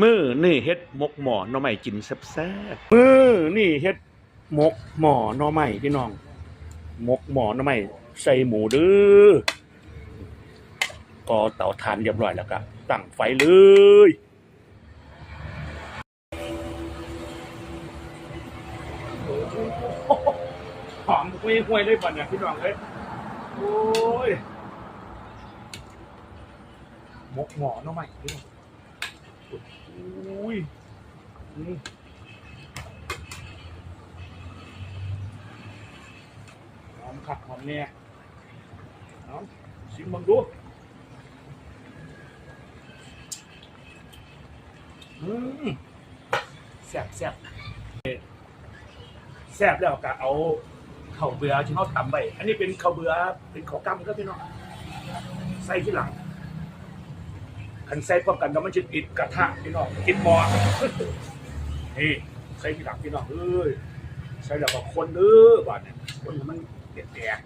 มือนี่เฮ็ดหมกหมอหน่อไม้กินแซ่บๆมือนี่เฮ็ดหมกหมอหน่อไม้พี่น้องหมกหมอหน่อไม้ใส่หมูเด้อก็เตาถ่านเรียบร้อยแล้วก็ตั้งไฟเลยหอมห่วยห่วยๆเลยป่ะเนี่ยพี่น้องเอ้ยโอ้ยหมกหมอหน่อไม้พี่น้อง อุ้ยนี่หอมขัดหอมเนี่ยเอาชิมมึงดูอืมแซ่บแซ่บแซ่บแล้วก็เอาข้าวเบือที่เขาทำไป อันนี้เป็นข้าวเบือเป็นข้าวกล้ำก็พี่น้องใส่ที่หลัง คันใส่พร้อมกันแล้วมันจะติดกระทะพี่น้องติดหม้อนี่ใส่ที่หลังพี่น้องเอ้ยใส่แล้วก็คนเด้อบาดเนี่ยคนมันเด็ดแดก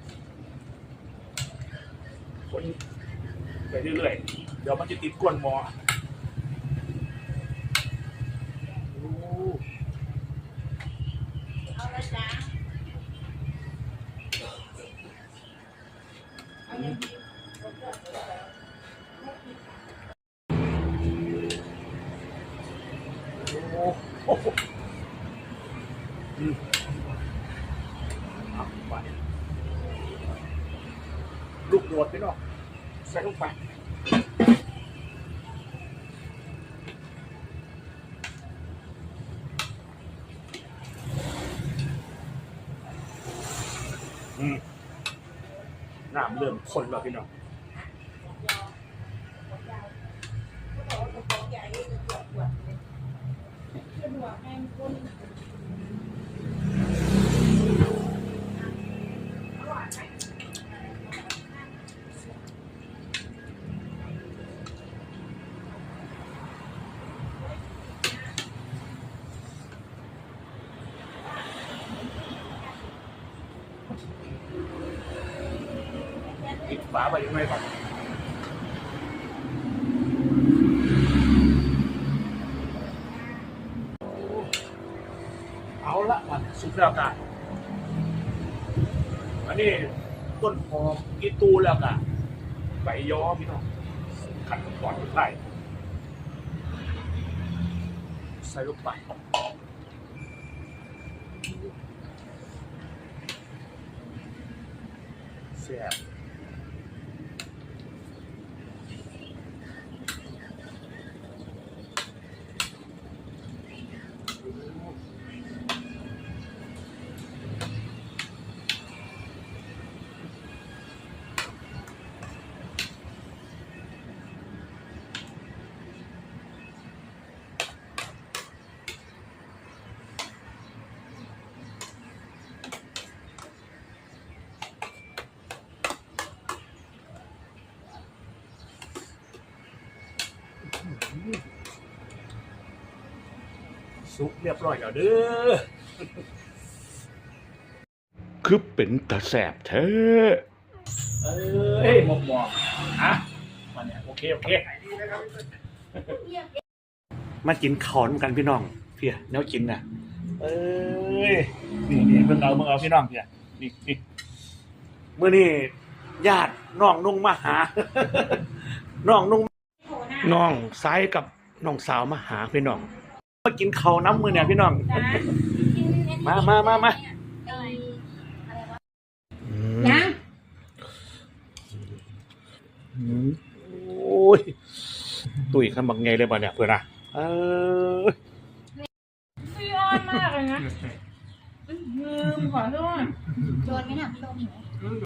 คนไปเรื่อยๆเดี๋ยวมันจะติดก้นหม้อ โอ้โหอืมเอาไปลูกโดดพี่น้องใส่ลงไปอืมน้ำเริ่มข้นแล้วพี่น้อง ฝาไปยังไงก่อนเอาละมันสุก แล้วกันอันนี้ต้นหอมกีตูแล้วกันใบย้อพี่น้องขัดก่อนใส่ใส่ลงไปเสียบ สุกเรียบร้อยแล้วเด้อคือเป็นตาแสบแท้เอ้ยหมกหมอกอะมาเนี่ยโอเคโอเคมากินขอนำกันพี่น้องเพียแนวกินน่ะ เอ้ยนี่นี่เพิ่งเอาเพิ่งเอาพี่น้องเพียนี่นี่เมื่อนี่ญาติน้องนุ่งมาหาน้องนุ่งน้องซ้ายกับน้องสาวมาหาพี่น้อง มากินข้าวน้ำมือเนี่ยพี่น้อง มามามามายังอืมโอ้ย ตุยขันบักไงเลยบ่เนี่ยเพื่อนอะเออพี่อ้อนมากเลยนะลืมขอโทษโดนไหมน่ะพี่โดนอีกไหม